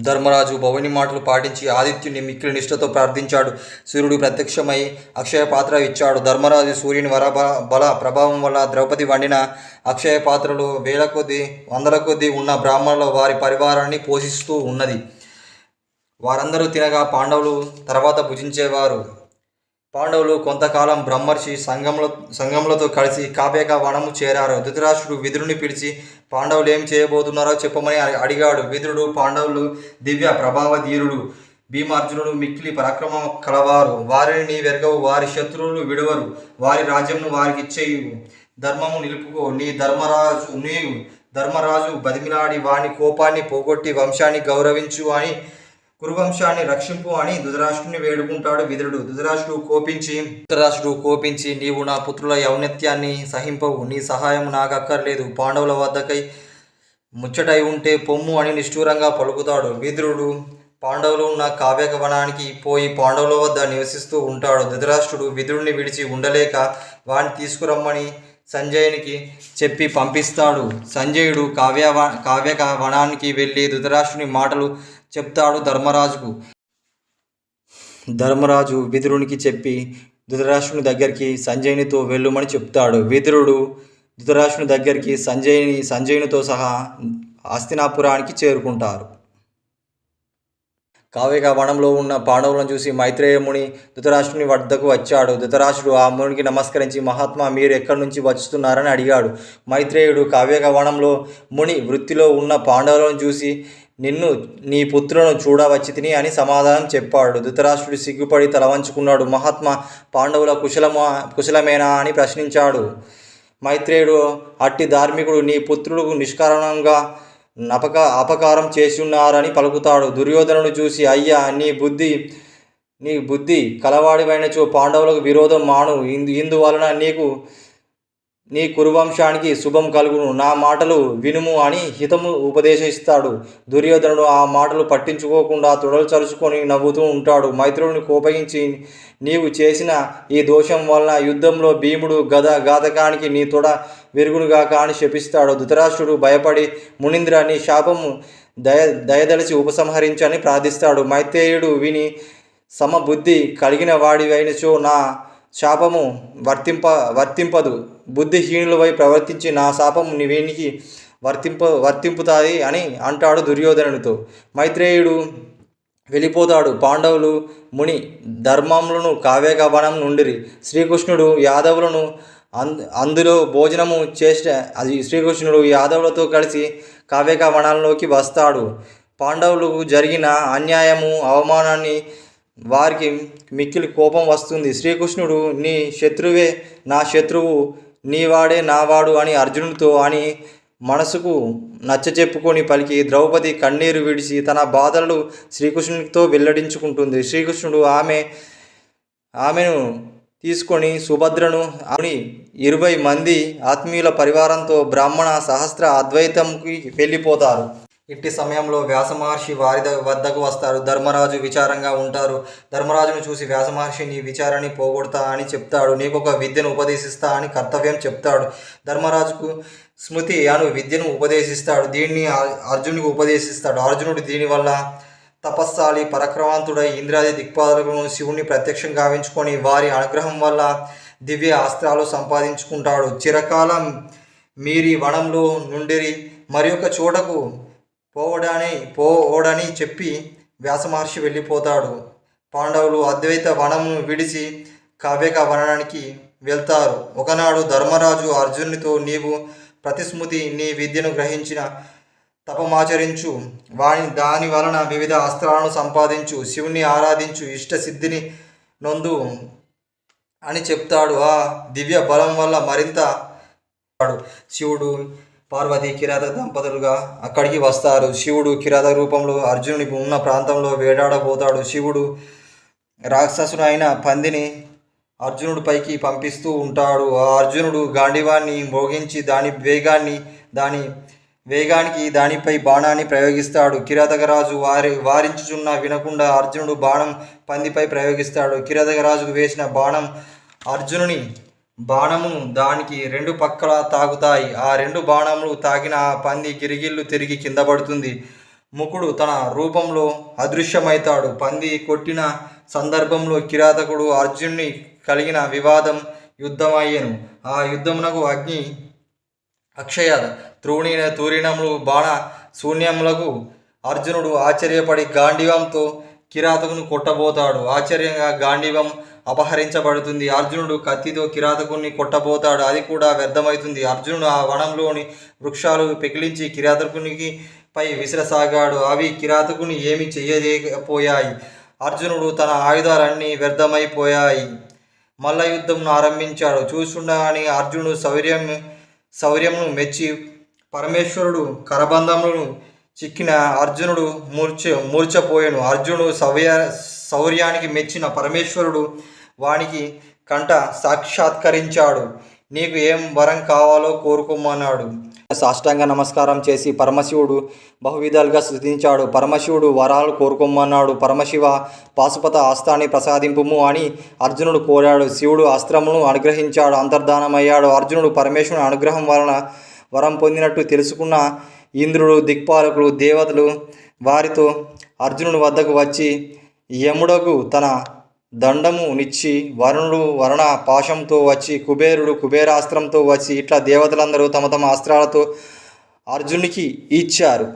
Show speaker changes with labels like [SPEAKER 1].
[SPEAKER 1] ధర్మరాజు భవుని మాటలు పాటించి ఆదిత్యుని మిక్కిలి నిష్ఠతో ప్రార్థించాడు. సూర్యుడు ప్రత్యక్షమై అక్షయ పాత్ర ఇచ్చాడు. ధర్మరాజు సూర్యుని వర బల ప్రభావం వల్ల ద్రౌపది వండిన అక్షయ పాత్రలు వేల కొద్ది వందల కొద్ది ఉన్న బ్రాహ్మణుల వారి పరివారాన్ని పోషిస్తూ ఉన్నది. వారందరూ తినగా పాండవులు తర్వాత భుజించేవారు. పాండవులు కొంతకాలం బ్రహ్మర్షి సంఘంలో సంఘములతో కలిసి కాపేక వనము చేరారు. ధృతరాష్ట్రుడు విదురుని పిలిచి పాండవులు ఏం చేయబోతున్నారో చెప్పమని అడిగాడు. విదురుడు పాండవులు దివ్య ప్రభావ ధీరుడు భీమార్జునుడు మిక్కిలి పరాక్రమం కలవారు. వారిని నీ వెరగవు. వారి శత్రువులు విడవరు. వారి రాజ్యంను వారికి ఇచ్చేయు ధర్మము నిలుపుకో. నీ ధర్మరాజు నీవు ధర్మరాజు బతిమిలాడి వాని కోపాన్ని పోగొట్టి వంశాన్ని గౌరవించు అని కురువంశాన్ని రక్షింపు అని ధృతరాష్ట్రుని వేడుకుంటాడు విదురుడు. ధృతరాష్ట్రుడు కోపించి ధృతరాష్ట్రుడు కోపించి నీవు నా పుత్రుల యౌన్నత్యాన్ని సహింపవు. నీ సహాయం నాకు అక్కర్లేదు పాండవుల వద్దకై ముచ్చటై ఉంటే పొమ్ము అని నిష్ఠూరంగా పలుకుతాడు. విదురుడు పాండవులు ఉన్న కావ్యక వనానికి పోయి పాండవుల వద్ద నివసిస్తూ ఉంటాడు. ధృతరాష్ట్రుడు విధుడిని విడిచి ఉండలేక వాణ్ణి తీసుకురమ్మని సంజయునికి చెప్పి పంపిస్తాడు. సంజయుడు కావ్యవ కావ్యక వనానికి వెళ్ళి ధృతరాష్ట్రుని మాటలు చెప్తాడు ధర్మరాజుకు. ధర్మరాజు విదురునికి చెప్పి ధృతరాష్ట్రుని దగ్గరికి సంజయునితో వెళ్ళుమని చెప్తాడు. విదురుడు ధృతరాష్ట్రుని దగ్గరికి సంజయుని సంజయునితో సహా హస్తినాపురానికి చేరుకుంటారు. కావ్యక వనంలో ఉన్న పాండవులను చూసి మైత్రేయ ముని ధృతరాష్ట్రుని వద్దకు వచ్చాడు. ధృతరాష్ట్రుడు ఆ మునికి నమస్కరించి మహాత్మా మీరు ఎక్కడి నుంచి వస్తున్నారని అడిగాడు. మైత్రేయుడు కావ్యక వనంలో ముని వృత్తిలో ఉన్న పాండవులను చూసి నిన్ను నీ పుత్రులను చూడవచ్చి తిని అని సమాధానం చెప్పాడు. ధృతరాష్ట్రుడు సిగ్గుపడి తలవంచుకున్నాడు మహాత్మ మహాత్మా పాండవుల కుశలమా కుశలమేనా అని ప్రశ్నించాడు. మైత్రేయుడు అట్టి ధార్మికుడు నీ పుత్రుడు నిష్కారణంగా నపక అపకారం చేసి ఉన్నారని పలుకుతాడు. దుర్యోధనుడు చూసి అయ్యా నీ బుద్ధి నీ బుద్ధి కలవాడివైనచో పాండవులకు విరోధం మాను. ఇందు ఇందువలన నీకు నీ కురువంశానికి శుభం కలుగును. నా మాటలు వినుము అని హితము ఉపదేశిస్తాడు. దుర్యోధనుడు ఆ మాటలు పట్టించుకోకుండా తుడలుచరుచుకొని నవ్వుతూ ఉంటాడు. మైత్రుడిని కోపగించి నీవు చేసిన ఈ దోషం వలన యుద్ధంలో భీముడు గద ఘాతకానికి నీ తొడ విరుగునుగాక అని శపిస్తాడు. ధృతరాష్ట్రుడు భయపడి మునీంద్ర నీ శాపము దయ దయదలిచి ఉపసంహరించని ప్రార్థిస్తాడు. మైత్రేయుడు విని సమబుద్ధి కలిగిన వాడివైనచో నా శాపము వర్తింప వర్తింపదు. బుద్ధిహీనులపై ప్రవర్తించి నా శాపము నీవేనికి వర్తింప వర్తింపుతాయి అని అంటాడు దుర్యోధనుడితో మైత్రేయుడు వెళ్ళిపోతాడు. పాండవులు ముని ధర్మములను కావ్యక వనం నుండిరి. శ్రీకృష్ణుడు యాదవులను అంద అందులో భోజనము చేసే అది శ్రీకృష్ణుడు యాదవులతో కలిసి కావ్యక వనాల్లోకి వస్తాడు. పాండవులకు జరిగిన అన్యాయము అవమానాన్ని వారికి మిక్కిలి కోపం వస్తుంది. శ్రీకృష్ణుడు నీ శత్రువే నా శత్రువు నీవాడే నావాడు అని అర్జునుడితో అని మనసుకు నచ్చ చెప్పుకొని పలికి ద్రౌపది కన్నీరు విడిచి తన బాధలు శ్రీకృష్ణునితో వెల్లడించుకుంటుంది. శ్రీకృష్ణుడు ఆమె ఆమెను తీసుకొని సుభద్రను అని ఇరవై మంది ఆత్మీయుల పరివారంతో బ్రాహ్మణ సహస్ర అద్వైతంకి వెళ్ళిపోతారు. ఇట్టి సమయంలో వ్యాస మహర్షి వారి వద్దకు వస్తారు. ధర్మరాజు విచారంగా ఉంటారు. ధర్మరాజును చూసి వ్యాస మహర్షి నీ విచారాన్ని పోగొడతా అని చెప్తాడు. నీకు ఒక విద్యను ఉపదేశిస్తా అని కర్తవ్యం చెప్తాడు. ధర్మరాజుకు స్మృతి అను విద్యను ఉపదేశిస్తాడు. దీన్ని అర్జునుడికి ఉపదేశిస్తాడు. అర్జునుడు దీనివల్ల తపస్సాలి పరక్రమాంతుడై ఇంద్రాది దిక్పాదకులను శివుణ్ణి ప్రత్యక్షం గావించుకొని వారి అనుగ్రహం వల్ల దివ్య అస్త్రాలు సంపాదించుకుంటాడు. చిరకాలం మీరి వనంలో నుండిరి మరి ఒక చోటకు పోవడాని పోవడని చెప్పి వ్యాసమహర్షి వెళ్ళిపోతాడు. పాండవులు అద్వైత వనమును విడిచి కావ్యక వనానికి వెళ్తారు. ఒకనాడు ధర్మరాజు అర్జునునితో నీవు ప్రతిస్మృతి నీ విద్యను గ్రహించిన తపమాచరించు. వాని దాని వలన వివిధ అస్త్రాలను సంపాదించు. శివుని ఆరాధించు. ఇష్ట సిద్ధిని నొందు అని చెప్తాడు. ఆ దివ్య బలం వల్ల మరింత శివుడు పార్వతి కిరాత దంపతులుగా అక్కడికి వస్తారు. శివుడు కిరాత రూపంలో అర్జునుని ఉన్న ప్రాంతంలో వేటాడబోతాడు. శివుడు రాక్షసుడు అయిన పందిని అర్జునుడి పైకి పంపిస్తూ ఉంటాడు. ఆ అర్జునుడు గాండివాన్ని మోగించి దాని వేగాన్ని దాని వేగానికి దానిపై బాణాన్ని ప్రయోగిస్తాడు. కిరాతకరాజు వారి వారించుచున్న వినకుండా అర్జునుడు బాణం పందిపై ప్రయోగిస్తాడు. కిరాతకరాజుకు వేసిన బాణం అర్జునుని బాణము దానికి రెండు పక్కల తాగుతాయి. ఆ రెండు బాణములు తాగిన ఆ పంది గిరిగిల్లు తిరిగి కింద పడుతుంది. ముకుడు తన రూపంలో అదృశ్యమవుతాడు పంది కొట్టిన సందర్భంలో కిరాతకుడు అర్జున్ని కలిగిన వివాదం యుద్ధమయ్యను. ఆ యుద్ధమునకు అగ్ని అక్షయ త్రూణి తూరిణములు బాణ శూన్యములకు అర్జునుడు ఆశ్చర్యపడి గాంధీవంతో కిరాతకును కొట్టబోతాడు. ఆశ్చర్యంగా గాంధీవం అపహరించబడుతుంది. అర్జునుడు కత్తితో కిరాతకుని కొట్టబోతాడు. అది కూడా వ్యర్థమవుతుంది. అర్జునుడు ఆ వనంలోని వృక్షాలు పెకిలించి కిరాతకునికి పై విసిరసాగాడు. అవి కిరాతకుని ఏమి చేయలేకపోయాయి అర్జునుడు తన ఆయుధాలన్నీ వ్యర్థమైపోయాయి. మల్ల యుద్ధంను ఆరంభించాడు. చూస్తుండగానే అర్జునుడు శౌర్యం శౌర్యమును మెచ్చి పరమేశ్వరుడు కరబంధములను చిక్కిన అర్జునుడు మూర్చ మూర్చపోయాను. అర్జునుడు సవ్య శౌర్యానికి మెచ్చిన పరమేశ్వరుడు వానికి కంట సాక్షాత్కరించాడు. నీకు ఏం వరం కావాలో కోరుకోమన్నాడు. సాష్టాంగ నమస్కారం చేసి పరమశివుడు బహువిధాలుగా స్థుతించాడు. పరమశివుడు వరాలు కోరుకోమన్నాడు. పరమశివ పాశుపత ఆస్తాన్ని ప్రసాదింపుము అని అర్జునుడు కోరాడు. శివుడు అస్త్రమును అనుగ్రహించాడు. అంతర్ధానమయ్యాడు. అర్జునుడు పరమేశ్వరుని అనుగ్రహం వలన వరం పొందినట్టు తెలుసుకున్న ఇంద్రుడు దిక్పాలకులు దేవతలు వారితో అర్జునుడి వద్దకు వచ్చి యముడకు తన దండము నిచ్చి వరుణుడు వరుణ పాశంతో వచ్చి కుబేరుడు కుబేరాస్త్రంతో వచ్చి ఇట్లా దేవతలందరూ తమ తమ అస్త్రాలతో అర్జునికి ఇచ్చారు.